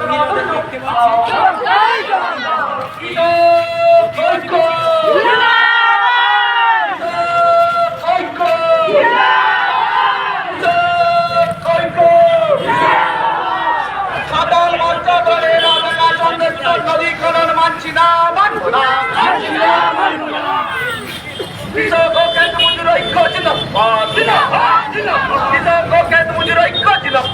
মহিলাদের দেখতে পাচ্ছি। সাদল মঞ্চ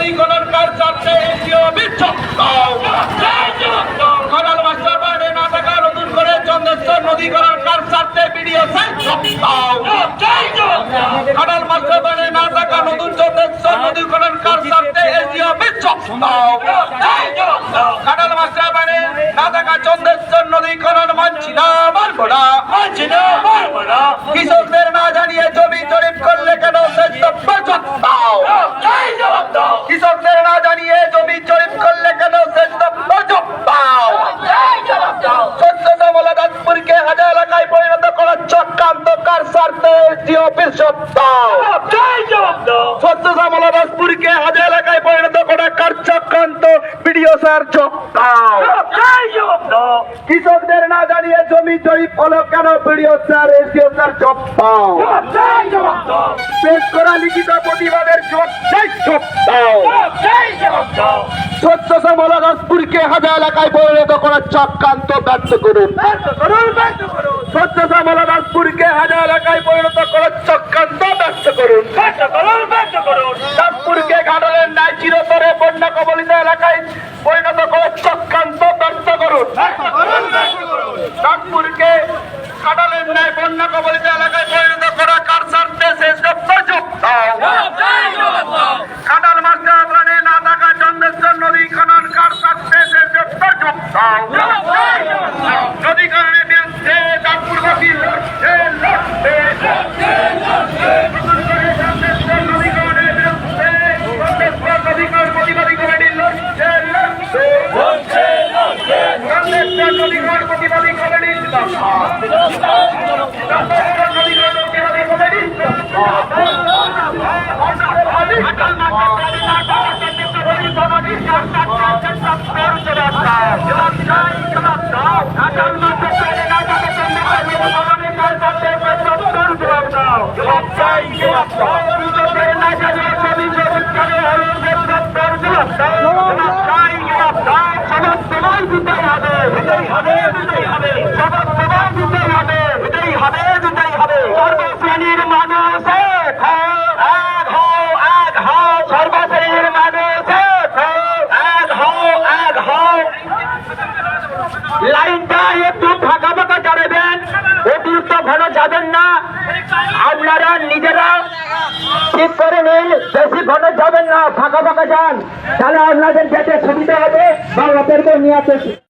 চন্দ্রেশ্বর কার চাচ্ছে এসিও বিক্ষোভ খাডাল মাসলা গ্রহণে না থাকা নতুন করে চন্দ্রেশ্বর নদী খনন কার চাচ্ছে বিডিও খাডাল মাসলা গ্রহণে না থাকা নতুন চন্দ্রেশ্বর নদী খনন কার চাচ্ছে এসিও বিক্ষোভ খাডাল মাসলা গ্রহণে না থাকা চন্দ্রেশ্বর নদী খনন মানছি না মানবো না। মানছি না মানবো না। কৃষকদের কৃষকদের না জানিয়ে জমি জরিপ করলে কেন দাসপুরকে হাজার এলাকায় পরিণত করার চক্রান্ত কার স্বার্থে অফিস দাও। শ্যামলা দাসপুরকে হাজার এলাকায় পরিণত করার কার চক্রান্ত? বিডিও স্যার চোখ কৃষকদের না দাঁড়িয়ে জমি জরিপ হলো কেন বিডিও স্যার এসডিও স্যার জব পাও পেশ করা লিখিত প্রতিবাদের জব চাই চোখ পাও সত্য শ্যামলা দাসপুরকে হাজার এলাকায় পরিণত করার চক্রান্ত ব্যর্থ করুন। সত্য শ্যামলা দাসপুরকে হাজার এলাকায় পরিণত করার চক্রান্ত ন্যায় সর্বশ্রেণীর একটু ফাঁকা ফাঁকা চালাবেন অতিরিক্ত ঘন যাবেন না। আপনারা নিজেরা ঠিক করে নিন, বেশি ঘন যাবেন না, ফাঁকা ফাঁকা যান। তাহলে আপনাদের যেতে সুবিধা হবে বা ওদেরকে নিয়ে আসতে